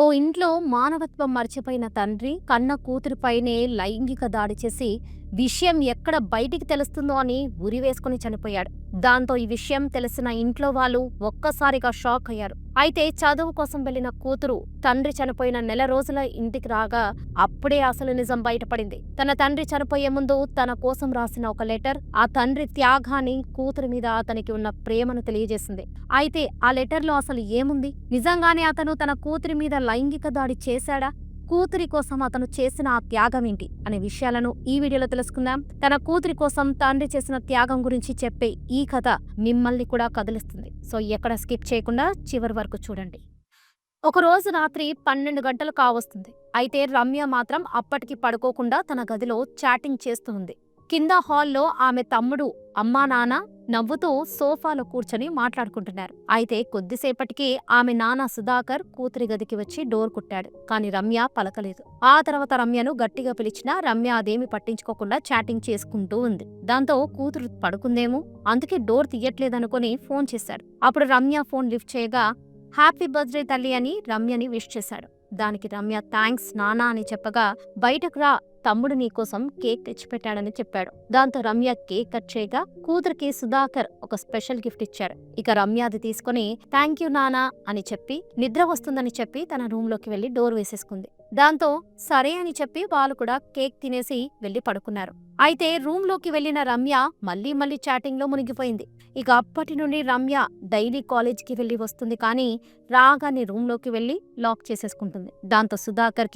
ఓ ఇంట్లో మానవత్వం మర్చిపోయిన తండ్రి కన్న కూతురిపైనే లైంగిక దాడి చేసి విషయం ఎక్కడ బయటికి తెలుస్తుందో అని ఉరి వేసుకుని చనిపోయాడు. దాంతో ఈ విషయం తెలిసిన ఇంట్లో వాళ్ళు ఒక్కసారిగా షాక్ అయ్యారు. అయితే చదువు కోసం వెళ్ళిన కూతురు తండ్రి చనిపోయిన నెల రోజుల ఇంటికి రాగా అప్పుడే అసలు నిజం బయటపడింది. తన తండ్రి చనిపోయే ముందు తన కోసం రాసిన ఒక లెటర్ ఆ తండ్రి త్యాగాన్ని కూతురు మీద అతనికి ఉన్న ప్రేమను తెలియజేసింది. అయితే ఆ లెటర్లో అసలు ఏముంది? నిజంగానే అతను తన కూతురి మీద లైంగిక దాడి చేశాడా? కూతురి కోసం అతను చేసిన ఆ త్యాగం ఏంటి అనే విషయాలను ఈ వీడియోలో తెలుసుకుందాం. తన కూతురి కోసం తండ్రి చేసిన త్యాగం గురించి చెప్పే ఈ కథ మిమ్మల్ని కూడా కదిలిస్తుంది. సో ఎక్కడ స్కిప్ చేయకుండా చివరి వరకు చూడండి. ఒక రోజు రాత్రి పన్నెండు గంటలు కావస్తుంది. అయితే రమ్య మాత్రం అప్పటికి పడుకోకుండా తన గదిలో చాటింగ్ చేస్తూ ఉంది. కింద హాల్లో ఆమె తమ్ముడు అమ్మా నాన్న నవ్వుతూ సోఫాలో కూర్చొని మాట్లాడుకుంటున్నారు. అయితే కొద్దిసేపటికి ఆమె నాన్న సుధాకర్ కూతురి గదికి వచ్చి డోర్ కుట్టాడు. కానీ రమ్య పలకలేదు. ఆ తర్వాత రమ్యను గట్టిగా పిలిచినా రమ్య అదేమి పట్టించుకోకుండా చాటింగ్ చేసుకుంటూ ఉంది. దాంతో కూతురు పడుకుందేమో? అందుకే డోర్ తీయట్లేదనుకుని ఫోన్ చేశాడు. అప్పుడు రమ్య ఫోన్ లిఫ్ట్ చేయగా హ్యాపీ బర్త్డే తల్లి అని రమ్యని విష్ చేశాడు. దానికి రమ్య థ్యాంక్స్ నానా అని చెప్పగా బయటకు రా తమ్ముడు నీకోసం కేక్ తెచ్చిపెట్టాడని చెప్పాడు. దాంతో రమ్య కేక్ కట్ చేయగా కూతురికి సుధాకర్ ఒక స్పెషల్ గిఫ్ట్ ఇచ్చాడు ఇక రమ్య అది తీసుకుని థ్యాంక్ యూ నానా అని చెప్పి నిద్ర వస్తుందని చెప్పి తన రూమ్లోకి వెళ్ళి డోర్ వేసేసుకుంది. దాంతో సరే అని చెప్పి వాళ్ళు కూడా కేక్ తినేసి వెళ్ళి పడుకున్నారు. అయితే రూమ్లోకి వెళ్ళిన రమ్య మళ్ళీ మళ్ళీ చాటింగ్లో మునిగిపోయింది. ఇక అప్పటి నుండి రమ్య డైలీ కాలేజ్కి వెళ్ళి వస్తుంది కానీ రాగానే రూమ్లోకి వెళ్ళి లాక్ చేసేసుకుంటుంది. దాంతో సుధాకర్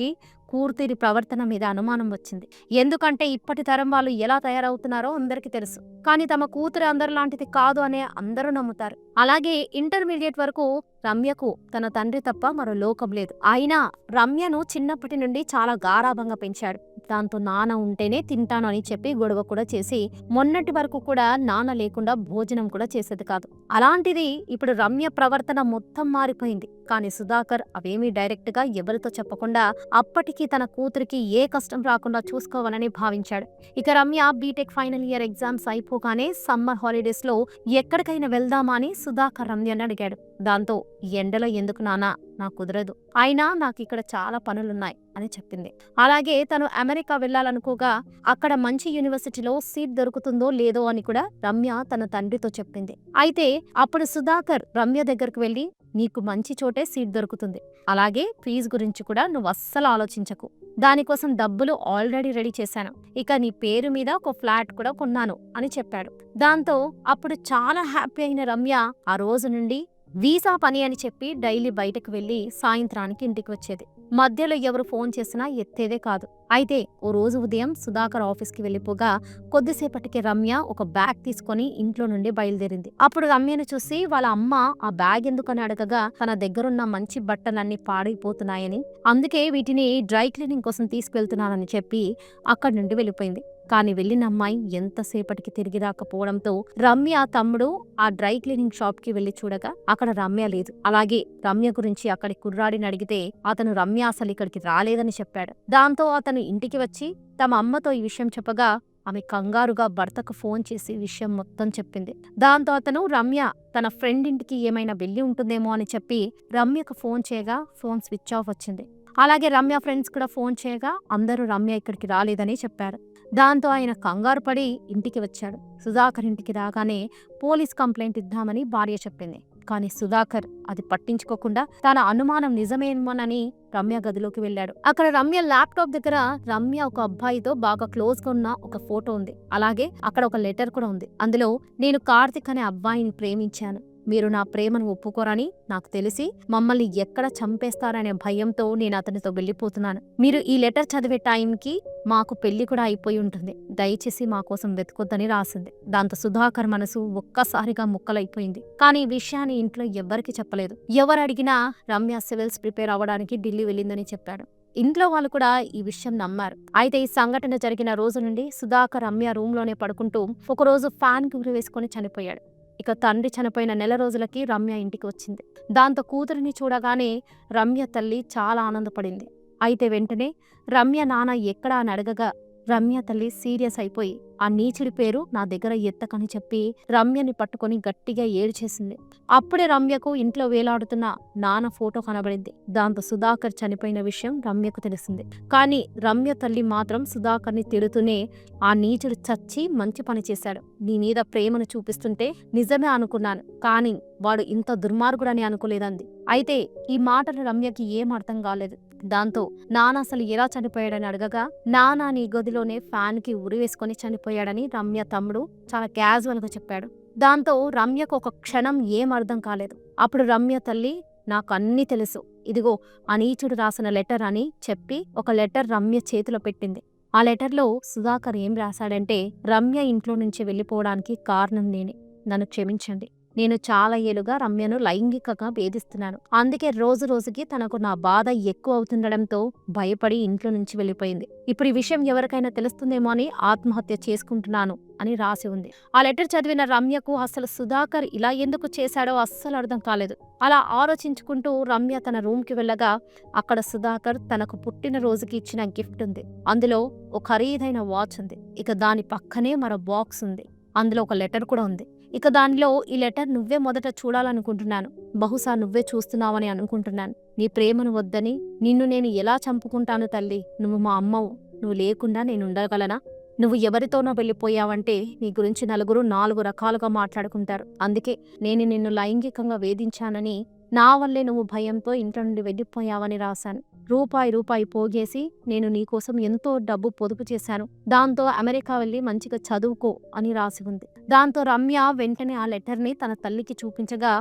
కూర్తిరి ప్రవర్తన మీద అనుమానం వచ్చింది. ఎందుకంటే ఇప్పటి తరం వాళ్ళు ఎలా తయారవుతున్నారో అందరికీ తెలుసు. కానీ తమ కూతురు అందరిలాంటిది కాదు అనే అందరూ నమ్ముతారు. అలాగే ఇంటర్మీడియట్ వరకు రమ్యకు తన తండ్రి తప్ప మరో లోకం లేదు. అయినా రమ్యను చిన్నప్పటి నుండి చాలా గారాభంగా పెంచాడు. దాంతో నాన్న ఉంటేనే తింటాను అని చెప్పి గొడవ కూడా చేసి మొన్నటి వరకు కూడా నాన్న లేకుండా భోజనం కూడా చేసేది కాదు. అలాంటిది ఇప్పుడు రమ్య ప్రవర్తన మొత్తం మారిపోయింది. కానీ సుధాకర్ అవేమీ డైరెక్ట్గా ఎవరితో చెప్పకుండా అప్పటికి తన కూతురికి ఏ కష్టం రాకుండా చూసుకోవాలని భావించాడు. ఇక Ramya BTech final year exams అయిపోగానే సమ్మర్ హాలిడేస్లో ఎక్కడికైనా వెళ్దామా అని సుధాకర్ రమ్యను అడిగాడు. దాంతో ఎండలో ఎందుకు నానా నాకు కుదరదు. అయినా నాకు ఇక్కడ చాలా పనులున్నాయి అని చెప్పింది. అలాగే తను అమెరికా వెళ్ళాలనుకోగా అక్కడ మంచి యూనివర్సిటీలో సీట్ దొరుకుతుందో లేదో అని కూడా రమ్య తన తండ్రితో చెప్పింది. అయితే అప్పుడు సుధాకర్ రమ్య దగ్గరకు వెళ్ళి నీకు మంచి చోటే సీట్ దొరుకుతుంది. అలాగే ఫీజు గురించి కూడా నువ్వు అస్సలు ఆలోచించకు. దానికోసం డబ్బులు ఆల్రెడీ రెడీ చేశాను. ఇక నీ పేరు మీద ఒక ఫ్లాట్ కూడా కొన్నాను అని చెప్పాడు. దాంతో అప్పుడు చాలా హ్యాపీ అయిన రమ్య ఆ రోజు నుండి వీసా పని అని చెప్పి డైలీ బయటకు వెళ్ళి సాయంత్రానికి ఇంటికి వచ్చేది. మధ్యలో ఎవరు ఫోన్ చేసినా ఎత్తేదే కాదు. అయితే ఓ రోజు ఉదయం సుధాకర్ ఆఫీస్కి వెళ్ళిపోగా కొద్దిసేపటికి రమ్య ఒక బ్యాగ్ తీసుకొని ఇంట్లో నుండి బయలుదేరింది. అప్పుడు రమ్యను చూసి వాళ్ళ అమ్మ ఆ బ్యాగ్ ఎందుకని అడగగా? తన దగ్గరున్న మంచి బట్టలన్నీ పాడైపోతున్నాయని. అందుకే వీటిని డ్రై క్లీనింగ్ కోసం తీసుకువెళ్తున్నానని చెప్పి అక్కడి నుండి వెళ్ళిపోయింది. కానీ వెళ్ళిన అమ్మాయి ఎంతసేపటికి తిరిగి రాకపోవడంతో రమ్య తమ్ముడు ఆ డ్రై క్లీనింగ్ షాప్కి వెళ్ళి చూడగా అక్కడ రమ్య లేదు. అలాగే రమ్య గురించి అక్కడి కుర్రాడిని అడిగితే అతను రమ్య అసలు ఇక్కడికి రాలేదని చెప్పాడు. దాంతో అతను ఇంటికి వచ్చి తమ అమ్మతో ఈ విషయం చెప్పగా ఆమె కంగారుగా భర్తకు ఫోన్ చేసి విషయం మొత్తం చెప్పింది. దాంతో అతను రమ్య తన ఫ్రెండ్ ఇంటికి ఏమైనా వెళ్ళి ఉంటుందేమో అని చెప్పి రమ్యకు ఫోన్ చేయగా ఫోన్ స్విచ్ ఆఫ్ వచ్చింది. అలాగే రమ్య ఫ్రెండ్స్ కూడా ఫోన్ చేయగా అందరూ రమ్య ఇక్కడికి రాలేదని చెప్పారు. దాంతో ఆయన కంగారు పడి ఇంటికి వచ్చాడు. సుధాకర్ ఇంటికి రాగానే పోలీస్ కంప్లైంట్ ఇద్దామని భార్య చెప్పింది. కానీ సుధాకర్ అది పట్టించుకోకుండా తన అనుమానం నిజమేమోనని రమ్య గదిలోకి వెళ్ళాడు. అక్కడ రమ్య ల్యాప్టాప్ దగ్గర రమ్య ఒక అబ్బాయితో బాగా క్లోజ్గా ఉన్న ఒక ఫోటో ఉంది. అలాగే అక్కడ ఒక లెటర్ కూడా ఉంది. అందులో నేను కార్తిక్ అనే అబ్బాయిని ప్రేమించాను. మీరు నా ప్రేమను ఒప్పుకోరని నాకు తెలిసి మమ్మల్ని ఎక్కడ చంపేస్తారనే భయంతో నేను అతనితో వెళ్ళిపోతున్నాను. మీరు ఈ లెటర్ చదివే టైంకి మాకు పెళ్ళి కూడా అయిపోయి ఉంటుంది. దయచేసి మా కోసం వెతుకొద్దని రాసింది. దాంతో సుధాకర్ మనసు ఒక్కసారిగా ముక్కలైపోయింది. కానీ ఈ విషయాన్ని ఇంట్లో ఎవ్వరికి చెప్పలేదు. ఎవరు అడిగినా రమ్య సివిల్స్ ప్రిపేర్ అవ్వడానికి ఢిల్లీ వెళ్ళిందని చెప్పాడు. ఇంట్లో వాళ్ళు కూడా ఈ విషయం నమ్మారు. అయితే ఈ సంఘటన జరిగిన రోజు నుండి సుధాకర్ రమ్య రూమ్లోనే పడుకుంటూ ఒకరోజు ఫ్యాన్కి వేసుకుని చనిపోయాడు. ఇక తండ్రి చనిపోయిన నెల రోజులకి రమ్య ఇంటికి వచ్చింది దాంతో కూతురిని చూడగానే రమ్య తల్లి చాలా ఆనందపడింది. అయితే వెంటనే రమ్య నాన్న ఎక్కడా అని అడగగా రమ్య తల్లి సీరియస్ అయిపోయి ఆ నీచుడి పేరు నా దగ్గర ఎత్తకని చెప్పి రమ్యని పట్టుకొని గట్టిగా ఏడ్చేసింది. అప్పుడే రమ్యకు ఇంట్లో వేలాడుతున్న నాన్న ఫోటో కనబడింది. దాంతో సుధాకర్ చనిపోయిన విషయం రమ్యకు తెలిసింది. కానీ రమ్య తల్లి మాత్రం సుధాకర్ని తిడుతూనే ఆ నీచుడు చచ్చి మంచి పని చేశాడు. నీ మీద ప్రేమను చూపిస్తుంటే నిజమే అనుకున్నాను. కానీ వాడు ఇంత దుర్మార్గుడని అనుకోలేదంది. అయితే ఈ మాటలు రమ్యకి ఏం అర్థం కాలేదు. దాంతో నాన్న అసలు ఎలా చనిపోయాడని అడగగా నాన్న నీ గదిలోనే ఫ్యాన్కి ఉరి వేసుకొని చనిపోయాడని రమ్య తమ్ముడు చాలా క్యాజువల్గా చెప్పాడు. దాంతో రమ్యకు ఒక క్షణం ఏం అర్థం కాలేదు. అప్పుడు రమ్య తల్లి నాకు అన్నీ తెలుసు. ఇదిగో ఆ నీచుడు రాసిన లెటర్ అని చెప్పి ఒక లెటర్ రమ్య చేతిలో పెట్టింది. ఆ లెటర్లో సుధాకర్ ఏం రాశాడంటే రమ్య ఇంట్లో నుంచి వెళ్ళిపోవడానికి కారణం నేనే. నన్ను క్షమించండి. నేను చాలా ఏలుగా రమ్యను లైంగికంగా వేధిస్తున్నాను. అందుకే రోజు రోజుకి తనకు నా బాధ ఎక్కువ అవుతుండడంతో భయపడి ఇంట్లో నుంచి వెళ్ళిపోయింది. ఇప్పుడు ఈ విషయం ఎవరికైనా తెలుస్తుందేమో అని ఆత్మహత్య చేసుకుంటున్నాను అని రాసి ఉంది. ఆ లెటర్ చదివిన రమ్యకు అసలు సుధాకర్ ఇలా ఎందుకు చేశాడో అస్సలు అర్థం కాలేదు. అలా ఆలోచించుకుంటూ రమ్య తన రూమ్కి వెళ్ళగా అక్కడ సుధాకర్ తనకు పుట్టిన రోజుకి ఇచ్చిన గిఫ్ట్ ఉంది. అందులో ఒక ఖరీదైన వాచ్ ఉంది. ఇక దాని పక్కనే మరో బాక్స్ ఉంది. అందులో ఒక లెటర్ కూడా ఉంది. ఇక దానిలో ఈ లెటర్ నువ్వే మొదట చూడాలనుకుంటున్నాను. బహుశా నువ్వే చూస్తున్నావని అనుకుంటున్నాను. నీ ప్రేమను వద్దని నిన్ను నేను ఎలా చంపుకుంటాను తల్లి? నువ్వు మా అమ్మవు. నువ్వు లేకుండా నేను ఉండగలనా? నువ్వు ఎవరితోనో వెళ్ళిపోయావంటే నీ గురించి నలుగురు నాలుగు రకాలుగా మాట్లాడుకుంటారు. అందుకే నేను నిన్ను లైంగికంగా వేధించానని నా వల్లే నువ్వు భయంతో ఇంట్లో నుండి వెళ్ళిపోయావని రాశాను. రూపాయి రూపాయి పోగేసి నేను నీకోసం ఎంతో డబ్బు పొదుపు చేశాను. దాంతో అమెరికా వెళ్ళి మంచిగా చదువుకో అని రాసి ఉంది. దాంతో రమ్య వెంటనే ఆ లెటర్ని తన తల్లికి చూపించగా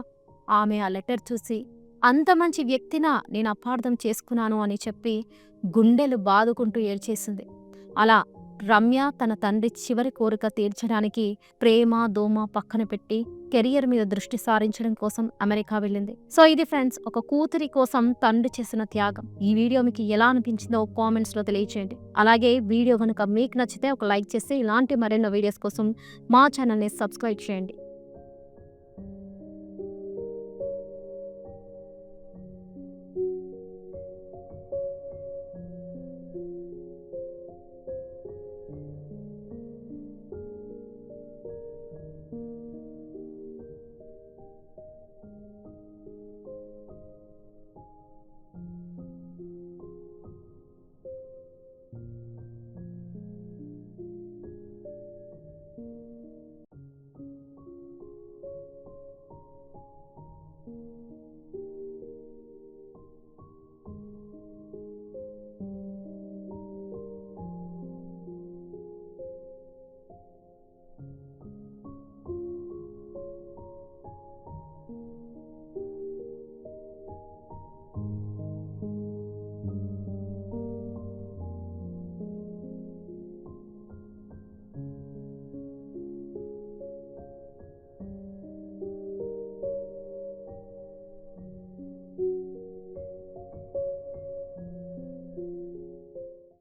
ఆమె ఆ లెటర్ చూసి అంత మంచి వ్యక్తిన నేను అపార్థం చేసుకున్నాను అని చెప్పి గుండెలు బాదుకుంటూ ఏడ్చేసింది. అలా రమ్య తన తండ్రి చివరి కోరిక తీర్చడానికి ప్రేమ దోమ పక్కన పెట్టి కెరియర్ మీద దృష్టి సారించడం కోసం అమెరికా వెళ్ళింది. సో ఇది ఫ్రెండ్స్ ఒక కూతురి కోసం తండ్రి చేసిన త్యాగం. ఈ వీడియో మీకు ఎలా అనిపించిందో కామెంట్స్లో తెలియచేయండి. అలాగే వీడియో కనుక మీకు నచ్చితే ఒక లైక్ చేసి ఇలాంటి మరెన్నో వీడియోస్ కోసం మా ఛానల్ని సబ్స్క్రైబ్ చేయండి.